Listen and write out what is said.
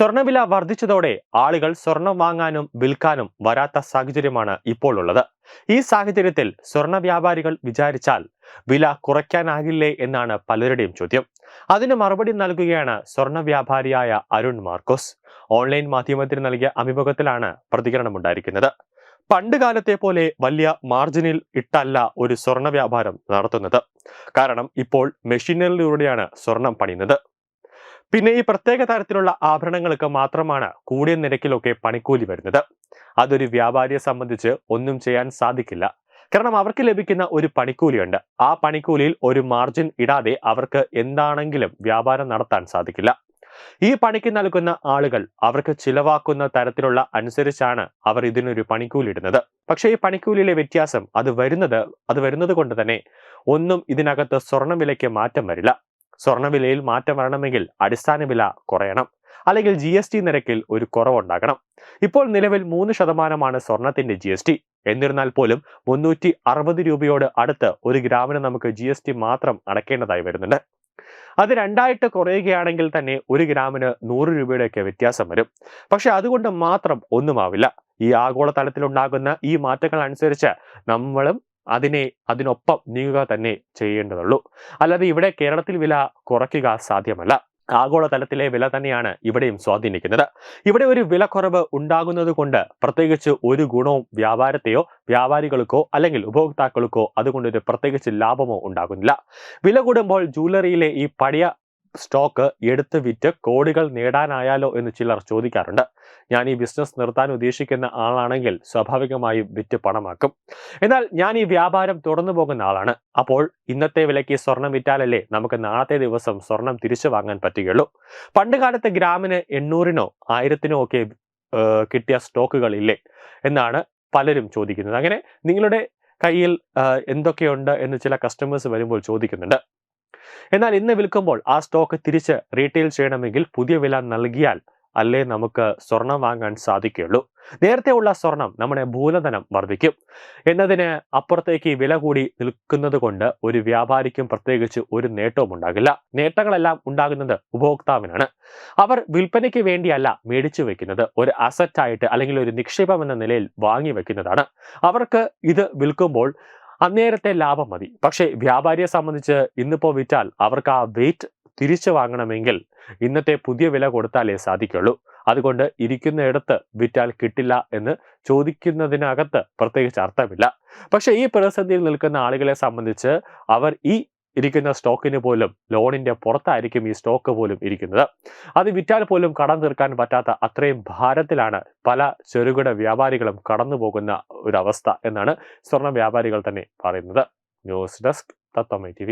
സ്വർണവില വർദ്ധിച്ചതോടെ ആളുകൾ സ്വർണം വാങ്ങാനും വിൽക്കാനും വരാത്ത സാഹചര്യമാണ് ഇപ്പോൾ ഉള്ളത്. ഈ സാഹചര്യത്തിൽ സ്വർണ വ്യാപാരികൾ വിചാരിച്ചാൽ വില കുറയ്ക്കാനാകില്ലേ എന്നാണ് പലരുടെയും ചോദ്യം. അതിന് മറുപടി നൽകുകയാണ് സ്വർണ വ്യാപാരിയായ അരുൺ മാർക്കോസ്. ഓൺലൈൻ മാധ്യമത്തിന് നൽകിയ അഭിമുഖത്തിലാണ് പ്രതികരണമുണ്ടായിരിക്കുന്നത് പണ്ട് കാലത്തെ പോലെ വലിയ മാർജിനിൽ ഇട്ടല്ല ഒരു സ്വർണ വ്യാപാരം നടത്തുന്നത്. കാരണം ഇപ്പോൾ മെഷീനറിലൂടെയാണ് സ്വർണം പണിയുന്നത്. പിന്നെ ഈ പ്രത്യേക തരത്തിലുള്ള ആഭരണങ്ങൾക്ക് മാത്രമാണ് കൂടിയ നിരക്കിലൊക്കെ പണിക്കൂലി വരുന്നത്. അതൊരു വ്യാപാരിയെ സംബന്ധിച്ച് ഒന്നും ചെയ്യാൻ സാധിക്കില്ല. കാരണം അവർക്ക് ലഭിക്കുന്ന ഒരു പണിക്കൂലിയുണ്ട്. ആ പണിക്കൂലിയിൽ ഒരു മാർജിൻ ഇടാതെ അവർക്ക് എന്താണെങ്കിലും വ്യാപാരം നടത്താൻ സാധിക്കില്ല. ഈ പണിക്ക് നൽകുന്ന ആളുകൾ അവർക്ക് ചിലവാക്കുന്ന തരത്തിലുള്ള അനുസരിച്ചാണ് അവർ ഇതിനൊരു പണിക്കൂലി ഇടുന്നത്. പക്ഷേ ഈ പണിക്കൂലിയിലെ വ്യത്യാസം അത് വരുന്നത് അത് വരുന്നത് കൊണ്ട് തന്നെ ഒന്നും ഇതിനകത്ത് സ്വർണ വിലയ്ക്ക് മാറ്റം വരില്ല. സ്വർണവിലയിൽ മാറ്റം വരണമെങ്കിൽ അടിസ്ഥാന വില കുറയണം അല്ലെങ്കിൽ ജി എസ് ടി നിരക്കിൽ ഒരു കുറവുണ്ടാകണം. ഇപ്പോൾ നിലവിൽ മൂന്ന് ശതമാനമാണ് സ്വർണത്തിന്റെ ജി എസ് ടി എന്നിരുന്നാൽ പോലും മുന്നൂറ്റി അറുപത് രൂപയോട് അടുത്ത് ഒരു ഗ്രാമിന് നമുക്ക് ജി എസ് ടി മാത്രം അടക്കേണ്ടതായി വരുന്നുണ്ട്. അത് രണ്ടായിട്ട് കുറയുകയാണെങ്കിൽ തന്നെ ഒരു ഗ്രാമിന് നൂറ് രൂപയുടെയൊക്കെ വ്യത്യാസം വരും. പക്ഷെ അതുകൊണ്ട് മാത്രം ഒന്നുമാവില്ല. ഈ ആഗോളതലത്തിലുണ്ടാകുന്ന ഈ മാറ്റങ്ങൾ അനുസരിച്ച് നമ്മളും അതിനെ അതിനൊപ്പം നീങ്ങുക തന്നെ ചെയ്യേണ്ടതുള്ളൂ. അല്ലാതെ ഇവിടെ കേരളത്തിൽ വില കുറയ്ക്കുക സാധ്യമല്ല. ആഗോളതലത്തിലെ വില തന്നെയാണ് ഇവിടെയും സ്വാധീനിക്കുന്നത്. ഇവിടെ ഒരു വിലക്കുറവ് ഉണ്ടാകുന്നത് കൊണ്ട് പ്രത്യേകിച്ച് ഒരു ഗുണവും വ്യാപാരത്തെയോ വ്യാപാരികൾക്കോ അല്ലെങ്കിൽ ഉപഭോക്താക്കൾക്കോ അതുകൊണ്ടൊരു പ്രത്യേകിച്ച് ലാഭമോ ഉണ്ടാകുന്നില്ല. വില കൂടുമ്പോൾ ജൂവലറിയിലെ ഈ പഴയ സ്റ്റോക്ക് എടുത്ത് വിറ്റ് കോടികൾ നേടാനായാലോ എന്ന് ചിലർ ചോദിക്കാറുണ്ട്. ഞാൻ ഈ ബിസിനസ് നിർത്താൻ ഉദ്ദേശിക്കുന്ന ആളാണെങ്കിൽ സ്വാഭാവികമായും വിറ്റ് പണമാക്കും. എന്നാൽ ഞാൻ ഈ വ്യാപാരം തുടർന്നു പോകുന്ന ആളാണ്. അപ്പോൾ ഇന്നത്തെ വിലയ്ക്ക് സ്വർണം വിറ്റാലല്ലേ നമുക്ക് നാളത്തെ ദിവസം സ്വർണം തിരിച്ചു വാങ്ങാൻ പറ്റുകയുള്ളൂ. പണ്ടുകാലത്ത് ഗ്രാമിന് എണ്ണൂറിനോ ആയിരത്തിനോ ഒക്കെ കിട്ടിയ സ്റ്റോക്കുകൾ ഇല്ലേ എന്നാണ് പലരും ചോദിക്കുന്നത്. അങ്ങനെ നിങ്ങളുടെ കയ്യിൽ എന്തൊക്കെയുണ്ട് എന്ന് ചില കസ്റ്റമേഴ്സ് വരുമ്പോൾ ചോദിക്കുന്നുണ്ട്. എന്നാൽ ഇന്ന് വിൽക്കുമ്പോൾ ആ സ്റ്റോക്ക് തിരിച്ച് റീറ്റെയിൽ ചെയ്യണമെങ്കിൽ പുതിയ വില നൽകിയാൽ അല്ലേ നമുക്ക് സ്വർണം വാങ്ങാൻ സാധിക്കുകയുള്ളൂ. നേരത്തെ ഉള്ള സ്വർണം നമ്മുടെ മൂലധനം വർദ്ധിക്കും. എന്നതിന് അപ്പുറത്തേക്ക് വില കൂടി നിൽക്കുന്നത് കൊണ്ട് ഒരു വ്യാപാരിക്കും പ്രത്യേകിച്ച് ഒരു നേട്ടവും ഉണ്ടാകില്ല. നേട്ടങ്ങളെല്ലാം ഉണ്ടാകുന്നത് ഉപഭോക്താവിനാണ്. അവർ വിൽപ്പനയ്ക്ക് വേണ്ടിയല്ല മേടിച്ചു വെക്കുന്നത്. ഒരു അസറ്റായിട്ട് അല്ലെങ്കിൽ ഒരു നിക്ഷേപം എന്ന നിലയിൽ വാങ്ങി വെക്കുന്നതാണ്. അവർക്ക് ഇത് വിൽക്കുമ്പോൾ അന്നേരത്തെ ലാഭം മതി. പക്ഷേ വ്യാപാരിയെ സംബന്ധിച്ച് ഇന്നിപ്പോൾ വിറ്റാൽ അവർക്ക് ആ വെയിറ്റ് തിരിച്ചു വാങ്ങണമെങ്കിൽ ഇന്നത്തെ പുതിയ വില കൊടുത്താലേ സാധിക്കുള്ളൂ. അതുകൊണ്ട് ഇരിക്കുന്നിടത്ത് വിറ്റാൽ കിട്ടില്ല എന്ന് ചോദിക്കുന്നതിനകത്ത് പ്രത്യേകിച്ച് അർത്ഥമില്ല. പക്ഷേ ഈ പ്രതിസന്ധിയിൽ നിൽക്കുന്ന ആളുകളെ സംബന്ധിച്ച് അവർ ഈ ഇരിക്കുന്ന സ്റ്റോക്കിന് പോലും ലോണിന്റെ പുറത്തായിരിക്കും ഈ സ്റ്റോക്ക് പോലും ഇരിക്കുന്നത്. അത് വിറ്റാൽ പോലും കടം തീർക്കാൻ പറ്റാത്ത അത്രയും ഭാരത്തിലാണ് പല ചെറുകിട വ്യാപാരികളും കടന്നു പോകുന്ന ഒരവസ്ഥ എന്നാണ് സ്വർണ വ്യാപാരികൾ തന്നെ പറയുന്നത്. ന്യൂസ് ഡെസ്ക് തത്വമൈ ടി